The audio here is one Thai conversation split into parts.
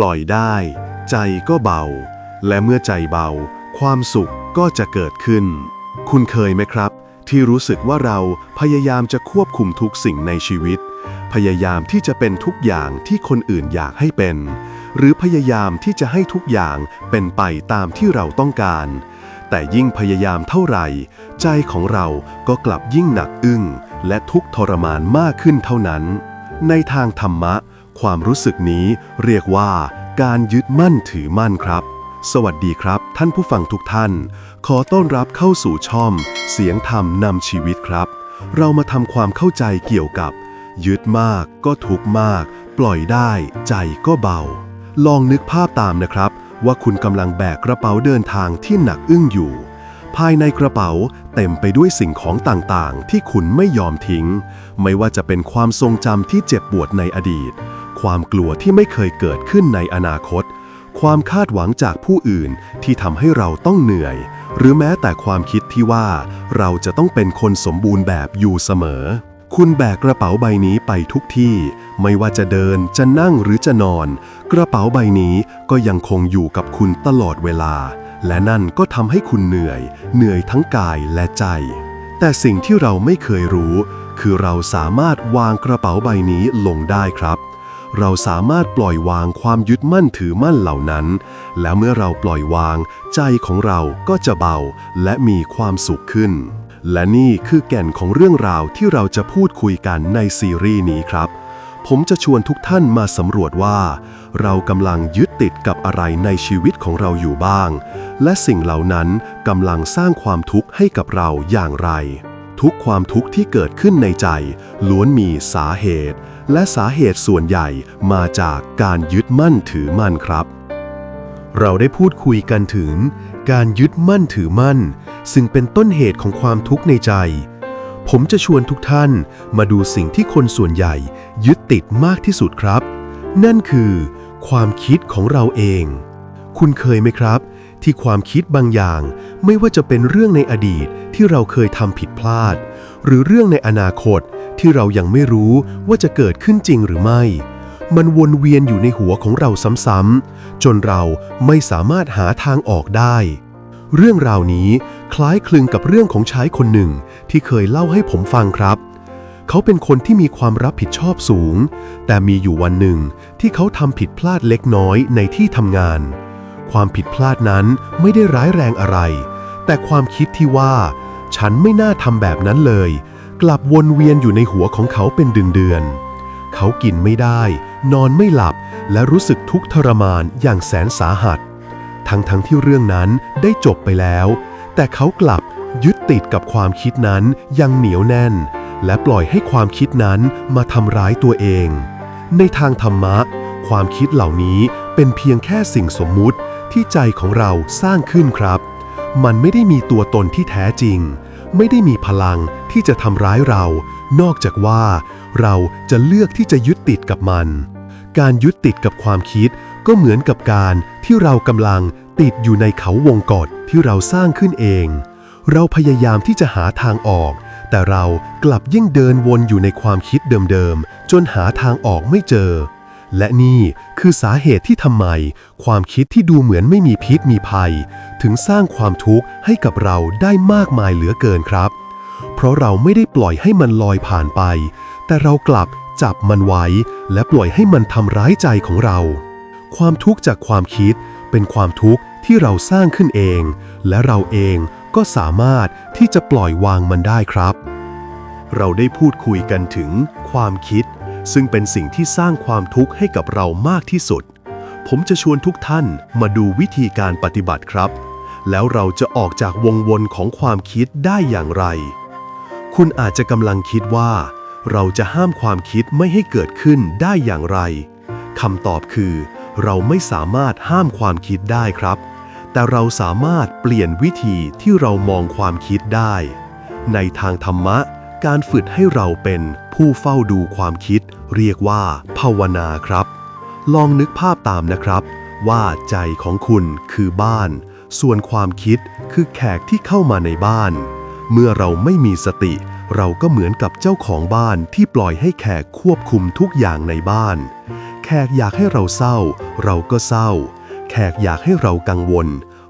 ปล่อยได้ ใจก็เบา และเมื่อใจเบา ความสุขก็จะเกิดขึ้น คุณเคยไหมครับ ที่รู้สึกว่าเราพยายามจะควบคุมทุกสิ่งในชีวิต พยายามที่จะเป็นทุกอย่างที่คนอื่นอยากให้เป็น หรือพยายามที่จะให้ทุกอย่างเป็นไปตามที่เราต้องการ แต่ยิ่งพยายามเท่าไหร่ ใจของเราก็กลับยิ่งหนักอึ้งและทุกทรมานมากขึ้นเท่านั้น ในทางธรรมะ ความรู้สึกนี้เรียกว่าการยึดมั่นถือมั่นครับ สวัสดีครับ ท่านผู้ฟังทุกท่าน ขอต้อนรับเข้าสู่ช่องเสียงธรรมนำชีวิตครับ เรามาทำความเข้าใจเกี่ยวกับ ยึดมากก็ทุกมาก ปล่อยได้ใจก็เบา ลองนึกภาพตามนะครับ ว่าคุณกำลังแบกกระเป๋าเดินทางที่หนักอึ้งอยู่ ภายในกระเป๋าเต็มไปด้วยสิ่งของต่างๆ ที่คุณไม่ยอมทิ้ง ไม่ว่าจะเป็นความทรงจำที่เจ็บปวดในอดีต ความกลัวที่ไม่เคยเกิดขึ้นในอนาคต ความคาดหวังจากผู้อื่นที่ทำให้เราต้องเหนื่อย หรือแม้แต่ความคิดที่ว่า เราจะต้องเป็นคนสมบูรณ์แบบอยู่เสมอ คุณแบกกระเป๋าใบนี้ไปทุกที่ ไม่ว่าจะเดินจะนั่งหรือจะนอน กระเป๋าใบนี้ก็ยังคงอยู่กับคุณตลอดเวลา และนั่นก็ทำให้คุณเหนื่อย เหนื่อยทั้งกายและใจ แต่สิ่งที่เราไม่เคยรู้คือเราสามารถวางกระเป๋าใบนี้ลงได้ครับ เราสามารถปล่อยวางความยึดมั่นถือมั่นเหล่านั้น แล้วเมื่อเราปล่อยวาง ใจของเราก็จะเบาและมีความสุขขึ้น และนี่คือแก่นของเรื่องราวที่เราจะพูดคุยกันในซีรีส์นี้ครับ ผมจะชวนทุกท่านมาสำรวจว่า เรากำลังยึดติดกับอะไรในชีวิตของเราอยู่บ้าง และสิ่งเหล่านั้นกำลังสร้างความทุกข์ให้กับเราอย่างไร ทุกความทุกข์ที่เกิดขึ้นในใจ ล้วนมีสาเหตุ และสาเหตุส่วนใหญ่มาจากการยึดมั่นถือมั่นครับ เราได้พูดคุยกันถึง การยึดมั่นถือมั่น ซึ่งเป็นต้นเหตุของความทุกข์ในใจ ผมจะชวนทุกท่านมาดูสิ่งที่คนส่วนใหญ่ยึดติดมากที่สุดครับ นั่นคือ ความคิดของเราเอง คุณเคยไหมครับ ที่ความคิดบางอย่าง ไม่ว่าจะเป็นเรื่องในอดีตที่เราเคยทำผิดพลาด หรือเรื่องในอนาคตที่เรายังไม่รู้ว่าจะเกิดขึ้นจริงหรือไม่ มันวนเวียนอยู่ในหัวของเราซ้ำๆจนเราไม่สามารถหาทางออกได้ เรื่องราวนี้คล้ายคลึงกับเรื่องของชายคนหนึ่งที่เคยเล่าให้ผมฟังครับเขาเป็นคนที่มีความรับผิดชอบสูง แต่มีอยู่วันหนึ่งที่เขาทำผิดพลาดเล็กน้อยในที่ทำงาน ความผิดพลาดนั้นไม่ได้ร้ายแรงอะไร แต่ความคิดที่ว่า ฉันไม่น่าทำแบบนั้นเลย กลับวนเวียนอยู่ในหัวของเขาเป็นเดือนๆเขากินไม่ได้ นอนไม่หลับ และรู้สึกทุกข์ทรมานอย่างแสนสาหัส ทั้งๆทที่เรื่องนั้นได้จบไปแล้ว แต่เขากลับยึดติดกับความคิดนั้นยังเหนียวแน่น และปล่อยให้ความคิดนั้นมาทำร้ายตัวเอง ในทางธรรมะ ความคิดเหล่านี้เป็นเพียงแค่สิ่งสมมุติที่ใจของเราสร้างขึ้นครับ มันไม่ได้มีตัวตนที่แท้จริง ไม่ได้มีพลังที่จะทำร้ายเรา นอกจากว่าเราจะเลือกที่จะยึดติดกับมัน การยึดติดกับความคิดก็เหมือนกับการที่เรากำลังติดอยู่ในเขาวงกฏที่เราสร้างขึ้นเอง เราพยายามที่จะหาทางออก แต่เรากลับยิ่งเดินวนอยู่ในความคิดเดิมๆ จนหาทางออกไม่เจอ และนี่คือสาเหตุที่ทำไม ความคิดที่ดูเหมือนไม่มีพิษมีภัย ถึงสร้างความทุกข์ให้กับเราได้มากมายเหลือเกินครับ เพราะเราไม่ได้ปล่อยให้มันลอยผ่านไป แต่เรากลับจับมันไว้ และปล่อยให้มันทำร้ายใจของเรา ความทุกข์จากความคิดเป็นความทุกข์ที่เราสร้างขึ้นเอง และเราเองก็สามารถที่จะปล่อยวางมันได้ครับ เราได้พูดคุยกันถึงความคิด ซึ่งเป็นสิ่งที่สร้างความทุกข์ให้กับเรามากที่สุด ผมจะชวนทุกท่านมาดูวิธีการปฏิบัติครับ แล้วเราจะออกจากวงวนของความคิดได้อย่างไร คุณอาจจะกำลังคิดว่า เราจะห้ามความคิดไม่ให้เกิดขึ้นได้อย่างไรคำตอบคือ เราไม่สามารถห้ามความคิดได้ครับ แต่เราสามารถเปลี่ยนวิธีที่เรามองความคิดได้ ในทางธรรมะ การฝึกให้เราเป็นผู้เฝ้าดูความคิด เรียกว่า ภาวนาครับ ลองนึกภาพตามนะครับ ว่าใจของคุณคือบ้าน ส่วนความคิดคือแขกที่เข้ามาในบ้าน เมื่อเราไม่มีสติ เราก็เหมือนกับเจ้าของบ้านที่ปล่อยให้แขกควบคุมทุกอย่างในบ้าน แขกอยากให้เราเศร้า เราก็เศร้า แขกอยากให้เรากังวล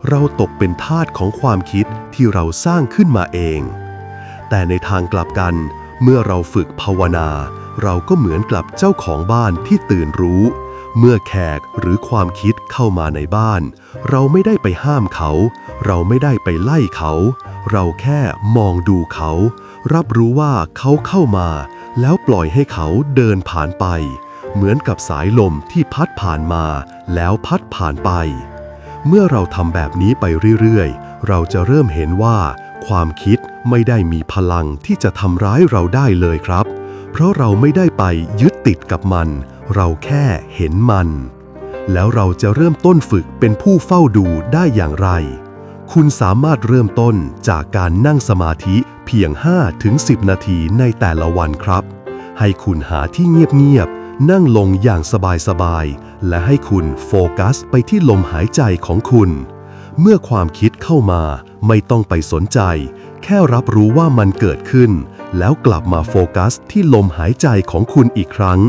เราตกเป็นทาสของความคิดที่เราสร้างขึ้นมาเอง แต่ในทางกลับกัน เมื่อเราฝึกภาวนา เราก็เหมือนกับเจ้าของบ้านที่ตื่นรู้ เมื่อแขกหรือความคิดเข้ามาในบ้าน เราไม่ได้ไปห้ามเขา เราไม่ได้ไปไล่เขา เราแค่มองดูเขา รับรู้ว่าเขาเข้ามา แล้วปล่อยให้เขาเดินผ่านไป เหมือนกับสายลมที่พัดผ่านมา แล้วพัดผ่านไป เมื่อเราทำแบบนี้ไปเรื่อยๆ เราจะเริ่มเห็นว่า ความคิดไม่ได้มีพลังที่จะทำร้ายเราได้เลยครับ เพราะเราไม่ได้ไปยึดติดกับมัน เราแค่เห็นมัน แล้วเราจะเริ่มต้นฝึกเป็นผู้เฝ้าดูได้อย่างไร คุณสามารถเริ่มต้นจากการนั่งสมาธิเพียง 5-10 นาทีในแต่ละวันครับ ให้คุณหาที่เงียบๆ นั่งลงอย่างสบายๆ และให้คุณโฟกัสไปที่ลมหายใจของคุณ เมื่อความคิดเข้ามา ไม่ต้องไปสนใจ แค่รับรู้ว่ามันเกิดขึ้น แล้วกลับมาโฟกัสที่ลมหายใจของคุณอีกครั้ง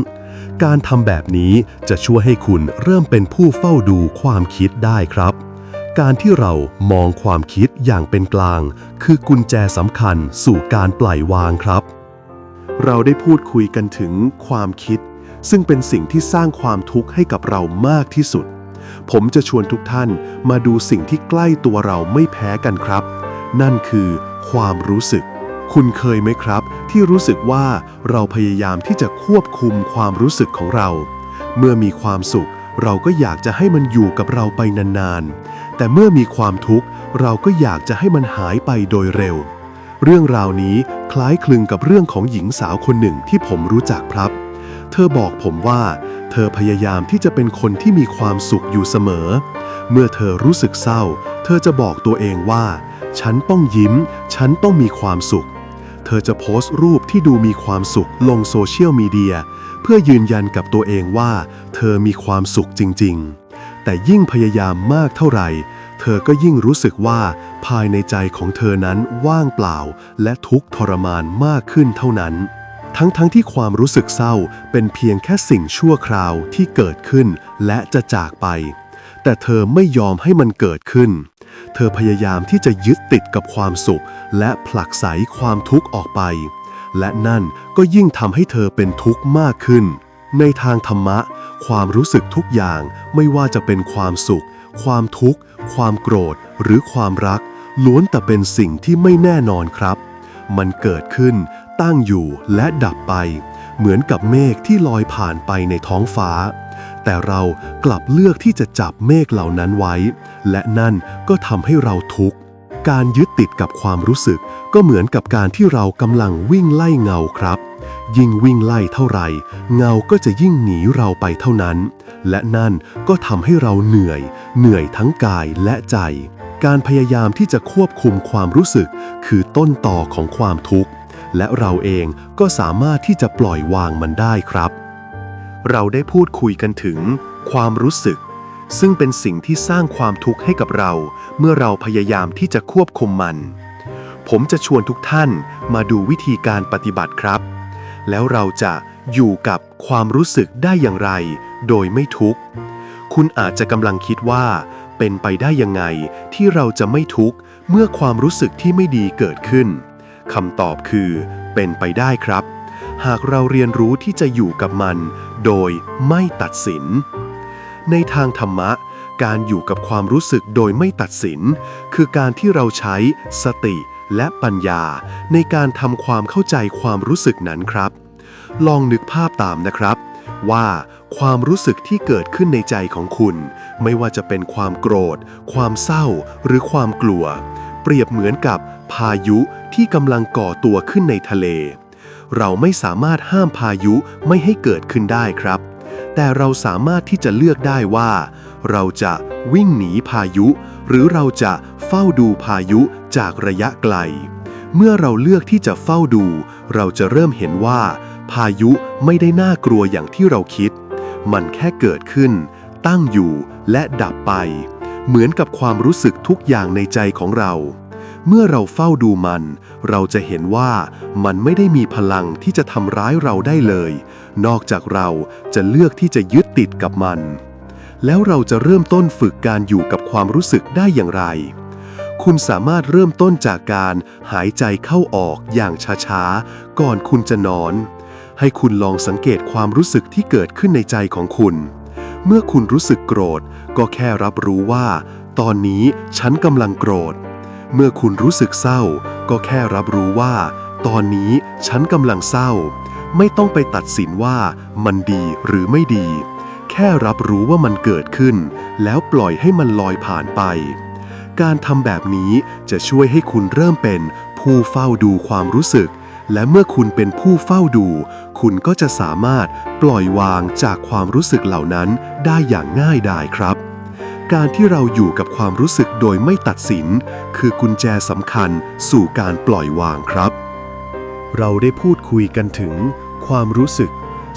การทำแบบนี้จะช่วยให้คุณเริ่มเป็นผู้เฝ้าดูความคิดได้ครับ การที่เรามองความคิดอย่างเป็นกลาง คือกุญแจสำคัญสู่การปล่อยวางครับ เราได้พูดคุยกันถึงความคิด ซึ่งเป็นสิ่งที่สร้างความทุกข์ให้กับเรามากที่สุด ผมจะชวนทุกท่านมาดูสิ่งที่ใกล้ตัวเราไม่แพ้กันครับ นั่นคือความรู้สึก คุณเคยไหมครับ ที่รู้สึกว่าเราพยายามที่จะควบคุมความรู้สึกของเรา เมื่อมีความสุข เราก็อยากจะให้มันอยู่กับเราไปนานๆ แต่เมื่อมีความทุกข์เราก็อยากจะให้มันหายไปโดยเร็ว เรื่องราวนี้คล้ายคลึงกับเรื่องของหญิงสาวคนหนึ่งที่ผมรู้จักครับ เธอบอกผมว่า เธอพยายามที่จะเป็นคนที่มีความสุขอยู่เสมอ เมื่อเธอรู้สึกเศร้า เธอจะบอกตัวเองว่า ฉันต้องยิ้ม ฉันต้องมีความสุข เธอจะโพสต์รูปที่ดูมีความสุขลงโซเชียลมีเดียเพื่อยืนยันกับตัวเองว่า เธอมีความสุขจริง ๆ แต่ยิ่งพยายามมากเท่าไหร่เธอก็ยิ่งรู้สึกว่าภายในใจของเธอนั้นว่างเปล่า และทุกข์ทรมานมากขึ้นเท่านั้น ทั้งๆทที่ความรู้สึกเศร้าเป็นเพียงแค่สิ่งชั่วคราวที่เกิดขึ้นและจะจากไป แต่เธอไม่ยอมให้มันเกิดขึ้น เธอพยายามที่จะยึดติดกับความสุข และผลักไสความทุกข์ออกไป และนั่นก็ยิ่งทำให้เธอเป็นทุกข์มากขึ้น ในทางธรรมะ ความรู้สึกทุกอย่างไม่ว่าจะเป็นความสุข ความทุกข์ ความโกรธ หรือความรักล้วนแต่เป็นสิ่งที่ไม่แน่นอนครับ มันเกิดขึ้น ตั้งอยู่และดับไป เหมือนกับเมฆที่ลอยผ่านไปในท้องฟ้า แต่เรากลับเลือกที่จะจับเมฆเหล่านั้นไว้ และนั่นก็ทำให้เราทุกข์ การยึดติดกับความรู้สึก ก็เหมือนกับการที่เรากำลังวิ่งไล่เงาครับ ยิ่งวิ่งไล่เท่าไหร่ เงาก็จะยิ่งหนีเราไปเท่านั้น และนั่นก็ทำให้เราเหนื่อย เหนื่อยทั้งกายและใจการพยายามที่จะควบคุมความรู้สึก คือต้นต่อของความทุกข์ และเราเองก็สามารถที่จะปล่อยวางมันได้ครับ เราได้พูดคุยกันถึงความรู้สึก ซึ่งเป็นสิ่งที่สร้างความทุกข์ให้กับเรา เมื่อเราพยายามที่จะควบคุมมัน ผมจะชวนทุกท่านมาดูวิธีการปฏิบัติครับ แล้วเราจะอยู่กับความรู้สึกได้อย่างไร โดยไม่ทุกข์ คุณอาจจะกำลังคิดว่า เป็นไปได้ยังไงที่เราจะไม่ทุกข์เมื่อความรู้สึกที่ไม่ดีเกิดขึ้น คำตอบคือเป็นไปได้ครับ หากเราเรียนรู้ที่จะอยู่กับมัน โดยไม่ตัดสิน ในทางธรรมะ การอยู่กับความรู้สึกโดยไม่ตัดสิน คือการที่เราใช้สติและปัญญา ในการทำความเข้าใจความรู้สึกนั้นครับ ลองนึกภาพตามนะครับ ว่าความรู้สึกที่เกิดขึ้นในใจของคุณ ไม่ว่าจะเป็นความโกรธ ความเศร้า หรือความกลัว เปรียบเหมือนกับพายุที่กำลังก่อตัวขึ้นในทะเล เราไม่สามารถห้ามพายุไม่ให้เกิดขึ้นได้ครับ แต่เราสามารถที่จะเลือกได้ว่า เราจะวิ่งหนีพายุ หรือเราจะเฝ้าดูพายุจากระยะไกล เมื่อเราเลือกที่จะเฝ้าดู เราจะเริ่มเห็นว่า พายุไม่ได้น่ากลัวอย่างที่เราคิด มันแค่เกิดขึ้น ตั้งอยู่และดับไป เหมือนกับความรู้สึกทุกอย่างในใจของเรา เมื่อเราเฝ้าดูมัน เราจะเห็นว่ามันไม่ได้มีพลังที่จะทำร้ายเราได้เลย นอกจากเราจะเลือกที่จะยึดติดกับมัน แล้วเราจะเริ่มต้นฝึกการอยู่กับความรู้สึกได้อย่างไร คุณสามารถเริ่มต้นจากการหายใจเข้าออกอย่างช้าๆ ก่อนคุณจะนอน ให้คุณลองสังเกตความรู้สึกที่เกิดขึ้นในใจของคุณ เมื่อคุณรู้สึกโกรธ ก็แค่รับรู้ว่า ตอนนี้ฉันกำลังโกรธ เมื่อคุณรู้สึกเศร้า ก็แค่รับรู้ว่า ตอนนี้ฉันกำลังเศร้า ไม่ต้องไปตัดสินว่ามันดีหรือไม่ดี แค่รับรู้ว่ามันเกิดขึ้น แล้วปล่อยให้มันลอยผ่านไป การทำแบบนี้จะช่วยให้คุณเริ่มเป็นผู้เฝ้าดูความรู้สึก และเมื่อคุณเป็นผู้เฝ้าดู คุณก็จะสามารถปล่อยวางจากความรู้สึกเหล่านั้นได้อย่างง่ายดายครับ การที่เราอยู่กับความรู้สึกโดยไม่ตัดสิน คือกุญแจสำคัญสู่การปล่อยวางครับ เราได้พูดคุยกันถึง ความรู้สึก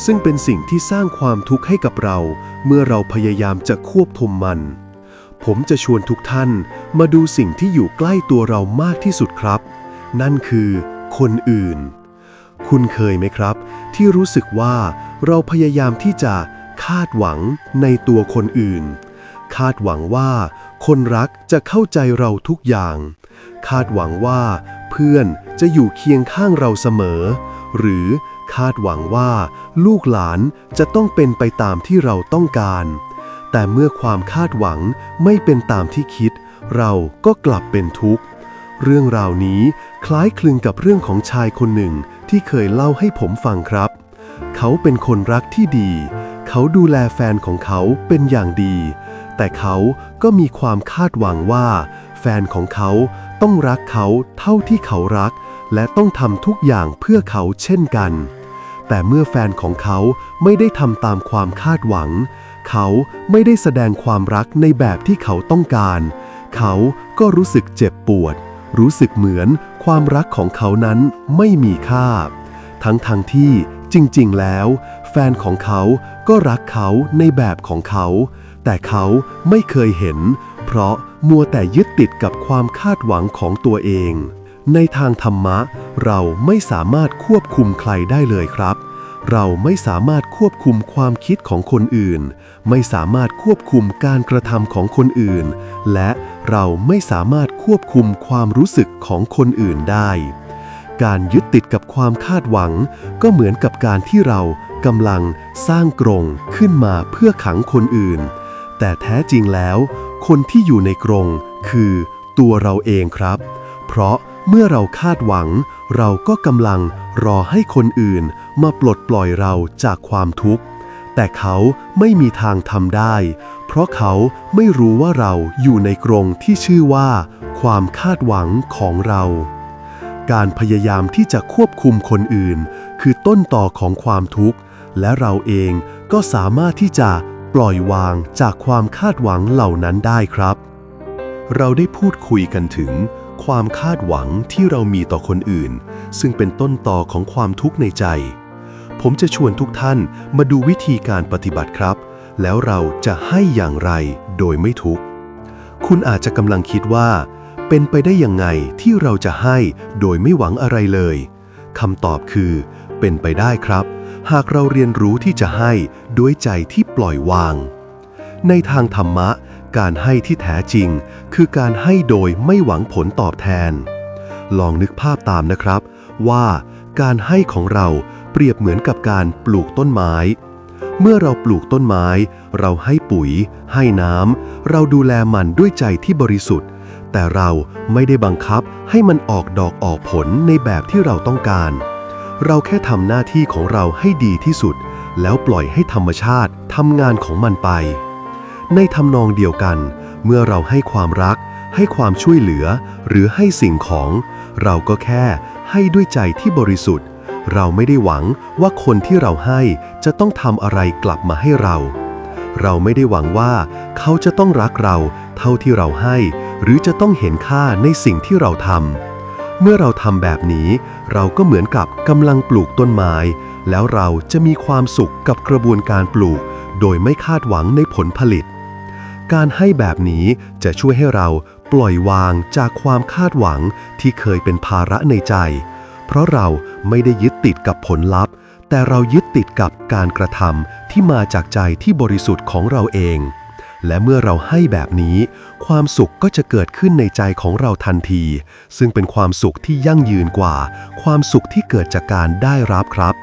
ซึ่งเป็นสิ่งที่สร้างความทุกข์ให้กับเรา เมื่อเราพยายามจะควบคุมมัน ผมจะชวนทุกท่านมาดูสิ่งที่อยู่ใกล้ตัวเรามากที่สุดครับ นั่นคือ คนอื่น คุณเคยไหมครับ ที่รู้สึกว่าเราพยายามที่จะคาดหวังในตัวคนอื่น คาดหวังว่าคนรักจะเข้าใจเราทุกอย่าง คาดหวังว่าเพื่อนจะอยู่เคียงข้างเราเสมอ หรือคาดหวังว่าลูกหลานจะต้องเป็นไปตามที่เราต้องการ แต่เมื่อความคาดหวังไม่เป็นตามที่คิด เราก็กลับเป็นทุกข์ เรื่องราวนี้คล้ายคลึงกับเรื่องของชายคนหนึ่งที่เคยเล่าให้ผมฟังครับ เขาเป็นคนรักที่ดี เขาดูแลแฟนของเขาเป็นอย่างดี แต่เขาก็มีความคาดหวังว่า แฟนของเขาต้องรักเขาเท่าที่เขารัก และต้องทำทุกอย่างเพื่อเขาเช่นกัน แต่เมื่อแฟนของเขาไม่ได้ทำตามความคาดหวัง เขาไม่ได้แสดงความรักในแบบที่เขาต้องการ เขาก็รู้สึกเจ็บปวด รู้สึกเหมือนความรักของเขานั้นไม่มีค่า ทั้งทางที่จริงๆ แล้ว แฟนของเขาก็รักเขาในแบบของเขา แต่เขาไม่เคยเห็น เพราะมัวแต่ยึดติดกับความคาดหวังของตัวเอง ในทางธรรมะ เราไม่สามารถควบคุมใครได้เลยครับ เราไม่สามารถควบคุมความคิดของคนอื่น ไม่สามารถควบคุมการกระทำของคนอื่น และเราไม่สามารถควบคุมความรู้สึกของคนอื่นได้ การยึดติดกับความคาดหวัง ก็เหมือนกับการที่เรากำลังสร้างกรงขึ้นมาเพื่อขังคนอื่น แต่แท้จริงแล้ว คนที่อยู่ในกรงคือตัวเราเองครับ เพราะเมื่อเราคาดหวัง เราก็กำลังรอให้คนอื่น มาปลดปล่อยเราจากความทุกข์ แต่เขาไม่มีทางทำได้ เพราะเขาไม่รู้ว่าเราอยู่ในกรงที่ชื่อว่า ความคาดหวังของเรา การพยายามที่จะควบคุมคนอื่น คือต้นต่อของความทุกข์ และเราเองก็สามารถที่จะปล่อยวางจากความคาดหวังเหล่านั้นได้ครับ เราได้พูดคุยกันถึงความคาดหวังที่เรามีต่อคนอื่น ซึ่งเป็นต้นต่อของความทุกข์ในใจ ผมจะชวนทุกท่านมาดูวิธีการปฏิบัติครับ แล้วเราจะให้อย่างไรโดยไม่ทุกข์ คุณอาจจะกำลังคิดว่า เป็นไปได้ยังไงที่เราจะให้โดยไม่หวังอะไรเลยคำตอบคือ เป็นไปได้ครับ หากเราเรียนรู้ที่จะให้ด้วยใจที่ปล่อยวาง ในทางธรรมะ การให้ที่แท้จริง คือการให้โดยไม่หวังผลตอบแทน ลองนึกภาพตามนะครับ ว่าการให้ของเรา เปรียบเหมือนกับการปลูกต้นไม้ เมื่อเราปลูกต้นไม้ เราให้ปุ๋ย ให้น้ำ เราดูแลมันด้วยใจที่บริสุทธิ์ แต่เราไม่ได้บังคับให้มันออกดอกออกผลในแบบที่เราต้องการ เราแค่ทำหน้าที่ของเราให้ดีที่สุด แล้วปล่อยให้ธรรมชาติทำงานของมันไป ในทำนองเดียวกัน เมื่อเราให้ความรัก ให้ความช่วยเหลือ หรือให้สิ่งของ เราก็แค่ให้ด้วยใจที่บริสุทธิ์ เราไม่ได้หวังว่าคนที่เราให้จะต้องทำอะไรกลับมาให้เรา เราไม่ได้หวังว่าเขาจะต้องรักเราเท่าที่เราให้ หรือจะต้องเห็นค่าในสิ่งที่เราทำเมื่อเราทำแบบนี้ เราก็เหมือนกับกำลังปลูกต้นไม้ แล้วเราจะมีความสุขกับกระบวนการปลูก โดยไม่คาดหวังในผลผลิต การให้แบบนี้จะช่วยให้เราปล่อยวางจากความคาดหวังที่เคยเป็นภาระในใจ เพราะเราไม่ได้ยึด ติดกับผลลัพธ์ แต่เรายึดติดกับการกระทำที่มาจากใจที่บริสุทธิ์ของเราเอง และเมื่อเราให้แบบนี้ ความสุขก็จะเกิดขึ้นในใจของเราทันที ซึ่งเป็นความสุขที่ยั่งยืนกว่า ความสุขที่เกิดจากการได้รับครับ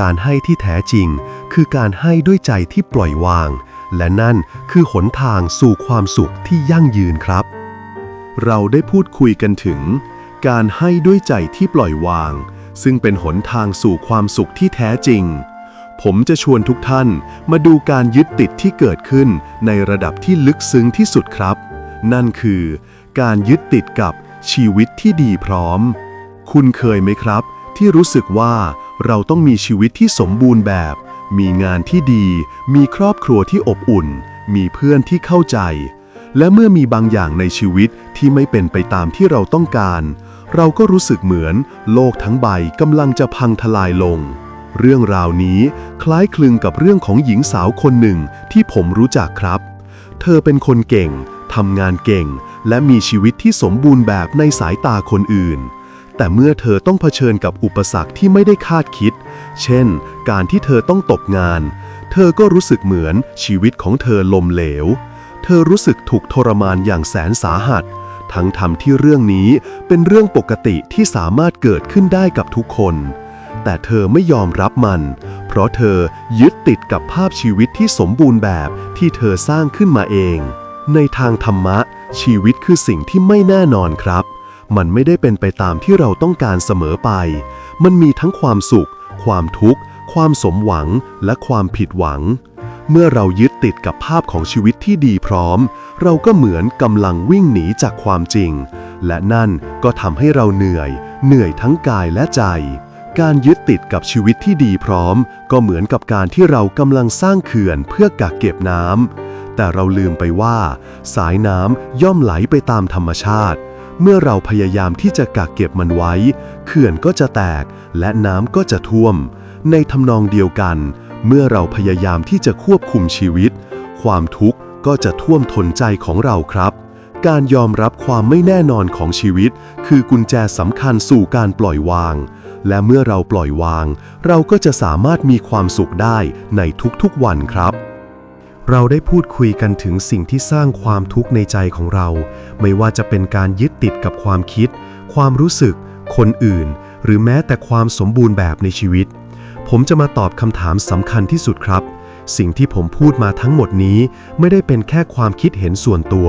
การให้ที่แท้จริง คือการให้ด้วยใจที่ปล่อยวาง และนั่นคือหนทางสู่ความสุขที่ยั่งยืนครับ เราได้พูดคุยกันถึง การให้ด้วยใจที่ปล่อยวาง ซึ่งเป็นหนทางสู่ความสุขที่แท้จริง ผมจะชวนทุกท่านมาดูการยึดติดที่เกิดขึ้นในระดับที่ลึกซึ้งที่สุดครับ นั่นคือ การยึดติดกับชีวิตที่ดีพร้อม คุณเคยไหมครับ ที่รู้สึกว่าเราต้องมีชีวิตที่สมบูรณ์แบบ มีงานที่ดี มีครอบครัวที่อบอุ่น มีเพื่อนที่เข้าใจ และเมื่อมีบางอย่างในชีวิตที่ไม่เป็นไปตามที่เราต้องการ เราก็รู้สึกเหมือนโลกทั้งใบกำลังจะพังทลายลง เรื่องราวนี้คล้ายคลึงกับเรื่องของหญิงสาวคนหนึ่งที่ผมรู้จักครับ เธอเป็นคนเก่งทำงานเก่ง และมีชีวิตที่สมบูรณ์แบบในสายตาคนอื่น แต่เมื่อเธอต้องเผชิญกับอุปสรรคที่ไม่ได้คาดคิด เช่น การที่เธอต้องตกงาน เธอก็รู้สึกเหมือนชีวิตของเธอลมเหลว เธอรู้สึกถูกทรมานอย่างแสนสาหัส ทั้งทำที่เรื่องนี้เป็นเรื่องปกติที่สามารถเกิดขึ้นได้กับทุกคน แต่เธอไม่ยอมรับมัน เพราะเธอยึดติดกับภาพชีวิตที่สมบูรณ์แบบที่เธอสร้างขึ้นมาเอง ในทางธรรมะ ชีวิตคือสิ่งที่ไม่แน่นอนครับ มันไม่ได้เป็นไปตามที่เราต้องการเสมอไป มันมีทั้งความสุข ความทุกข์ ความสมหวังและความผิดหวัง เมื่อเรายึดติดกับภาพของชีวิตที่ดีพร้อม เราก็เหมือนกำลังวิ่งหนีจากความจริง และนั่นก็ทำให้เราเหนื่อย เหนื่อยทั้งกายและใจ การยึดติดกับชีวิตที่ดีพร้อม ก็เหมือนกับการที่เรากำลังสร้างเขื่อนเพื่อกักเก็บน้ำแต่เราลืมไปว่า สายน้ำย่อมไหลไปตามธรรมชาติ เมื่อเราพยายามที่จะกักเก็บมันไว้ เขื่อนก็จะแตกและน้ำก็จะท่วม ในทำนองเดียวกัน เมื่อเราพยายามที่จะควบคุมชีวิต ความทุกข์ก็จะท่วมทนใจของเราครับ การยอมรับความไม่แน่นอนของชีวิต คือกุญแจสำคัญสู่การปล่อยวาง และเมื่อเราปล่อยวาง เราก็จะสามารถมีความสุขได้ในทุกๆวันครับเราได้พูดคุยกันถึงสิ่งที่สร้างความทุกข์ในใจของเรา ไม่ว่าจะเป็นการยึดติดกับความคิด ความรู้สึก คนอื่น หรือแม้แต่ความสมบูรณ์แบบในชีวิต ผมจะมาตอบคำถามสำคัญที่สุดครับ สิ่งที่ผมพูดมาทั้งหมดนี้ไม่ได้เป็นแค่ความคิดเห็นส่วนตัว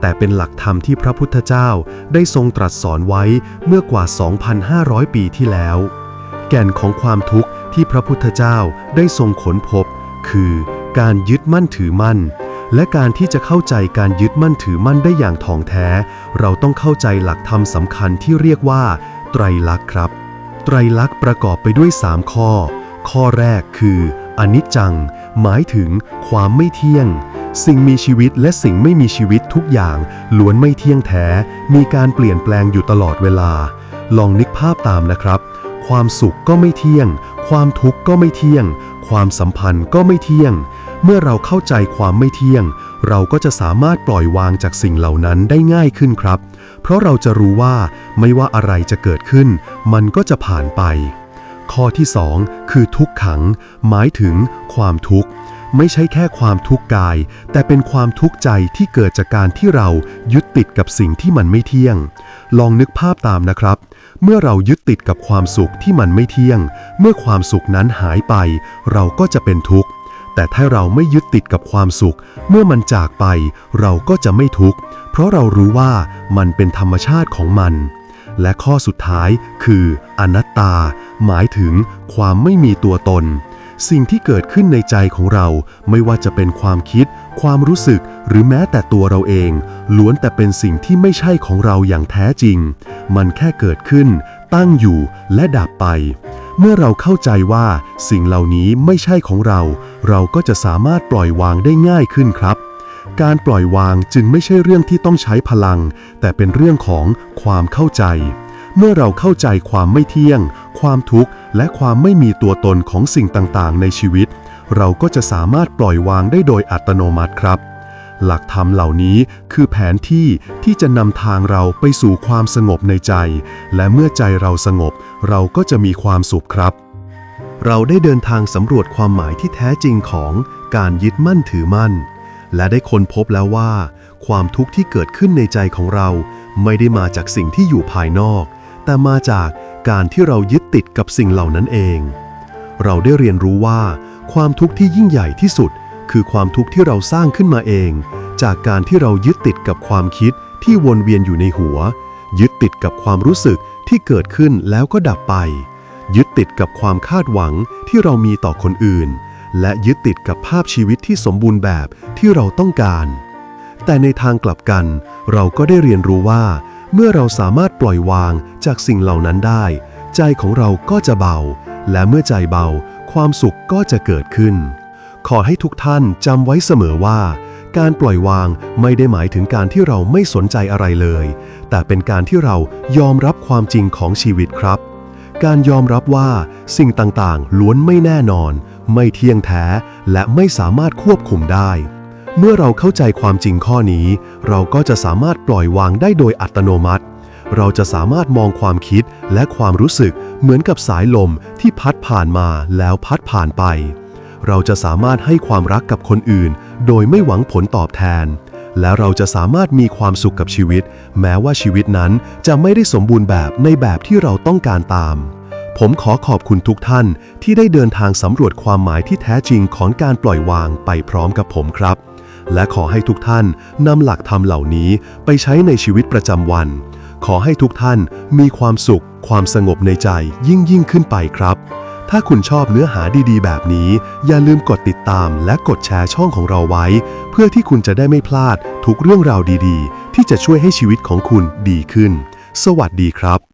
แต่เป็นหลักธรรมที่พระพุทธเจ้าได้ทรงตรัสสอนไว้เมื่อกว่า 2,500 ปีที่แล้ว แก่นของความทุกข์ที่พระพุทธเจ้าได้ทรงค้นพบ คือการยึดมั่นถือมั่น และการที่จะเข้าใจการยึดมั่นถือมั่นได้อย่างถ่องแท้ เราต้องเข้าใจหลักธรรมสำคัญที่เรียกว่า ไตรลักษณ์ครับ ไตรลักษณ์ประกอบไปด้วย 3 ข้อ ข้อแรกคือ อนิจจัง หมายถึงความไม่เที่ยง สิ่งมีชีวิตและสิ่งไม่มีชีวิตทุกอย่างล้วนไม่เที่ยงแท้ มีการเปลี่ยนแปลงอยู่ตลอดเวลา ลองนึกภาพตามนะครับ ความสุขก็ไม่เที่ยง ความทุกข์ก็ไม่เที่ยง ความสัมพันธ์ก็ไม่เที่ยง เมื่อเราเข้าใจความไม่เที่ยง เราก็จะสามารถปล่อยวางจากสิ่งเหล่านั้นได้ง่ายขึ้นครับ เพราะเราจะรู้ว่าไม่ว่าอะไรจะเกิดขึ้น มันก็จะผ่านไป ข้อที่ 2 คือทุกขัง หมายถึงความทุกข์ ไม่ใช่แค่ความทุกข์กาย แต่เป็นความทุกข์ใจที่เกิดจากการที่เรายึดติดกับสิ่งที่มันไม่เที่ยง ลองนึกภาพตามนะครับ เมื่อเรายึดติดกับความสุขที่มันไม่เที่ยง เมื่อความสุขนั้นหายไป เราก็จะเป็นทุกข์ แต่ถ้าเราไม่ยึดติดกับความสุข เมื่อมันจากไป เราก็จะไม่ทุกข์ เพราะเรารู้ว่ามันเป็นธรรมชาติของมัน และข้อสุดท้ายคือ อนัตตา หมายถึงความไม่มีตัวตน สิ่งที่เกิดขึ้นในใจของเราไม่ว่าจะเป็นความคิด ความรู้สึก หรือแม้แต่ตัวเราเอง ล้วนแต่เป็นสิ่งที่ไม่ใช่ของเราอย่างแท้จริง มันแค่เกิดขึ้น ตั้งอยู่และดับไป เมื่อเราเข้าใจว่าสิ่งเหล่านี้ไม่ใช่ของเรา เราก็จะสามารถปล่อยวางได้ง่ายขึ้นครับ การปล่อยวางจึงไม่ใช่เรื่องที่ต้องใช้พลัง แต่เป็นเรื่องของความเข้าใจ เมื่อเราเข้าใจความไม่เที่ยง ความทุกข์ และความไม่มีตัวตนของสิ่งต่างๆ ในชีวิต เราก็จะสามารถปล่อยวางได้โดยอัตโนมัติครับ หลักธรรมเหล่านี้คือแผนที่ที่จะนำทางเราไปสู่ความสงบในใจ และเมื่อใจเราสงบ เราก็จะมีความสุขครับ เราได้เดินทางสำรวจความหมายที่แท้จริงของการยึดมั่นถือมั่น และได้ค้นพบแล้วว่า ความทุกข์ที่เกิดขึ้นในใจของเรา ไม่ได้มาจากสิ่งที่อยู่ภายนอก แต่มาจากการที่เรายึดติดกับสิ่งเหล่านั้นเอง เราได้เรียนรู้ว่า ความทุกข์ที่ยิ่งใหญ่ที่สุด คือความทุกข์ที่เราสร้างขึ้นมาเอง จากการที่เรายึดติดกับความคิดที่วนเวียนอยู่ในหัว ยึดติดกับความรู้สึกที่เกิดขึ้นแล้วก็ดับไป ยึดติดกับความคาดหวังที่เรามีต่อคนอื่น และยึดติดกับภาพชีวิตที่สมบูรณ์แบบที่เราต้องการ แต่ในทางกลับกัน เราก็ได้เรียนรู้ว่า เมื่อเราสามารถปล่อยวางจากสิ่งเหล่านั้นได้ ใจของเราก็จะเบา และเมื่อใจเบา ความสุขก็จะเกิดขึ้น ขอให้ทุกท่านจำไว้เสมอว่า การปล่อยวางไม่ได้หมายถึงการที่เราไม่สนใจอะไรเลย แต่เป็นการที่เรายอมรับความจริงของชีวิตครับ การยอมรับว่าสิ่งต่างๆ ล้วนไม่แน่นอน ไม่เที่ยงแท้และไม่สามารถควบคุมได้ เมื่อเราเข้าใจความจริงข้อนี้ เราก็จะสามารถปล่อยวางได้โดยอัตโนมัติ เราจะสามารถมองความคิดและความรู้สึกเหมือนกับสายลมที่พัดผ่านมาแล้วพัดผ่านไป เราจะสามารถให้ความรักกับคนอื่น โดยไม่หวังผลตอบแทน และเราจะสามารถมีความสุขกับชีวิต แม้ว่าชีวิตนั้นจะไม่ได้สมบูรณ์แบบในแบบที่เราต้องการตาม ผมขอขอบคุณทุกท่านที่ได้เดินทางสำรวจความหมายที่แท้จริงของการปล่อยวางไปพร้อมกับผมครับ และขอให้ทุกท่านนำหลักธรรมเหล่านี้ไปใช้ในชีวิตประจำวัน ขอให้ทุกท่านมีความสุข ความสงบในใจยิ่งยิ่งขึ้นไปครับ ถ้าคุณชอบเนื้อหาดีๆ แบบนี้ อย่าลืมกดติดตามและกดแชร์ช่องของเราไว้ เพื่อที่คุณจะได้ไม่พลาดทุกเรื่องราวดีๆ ที่จะช่วยให้ชีวิตของคุณดีขึ้น สวัสดีครับ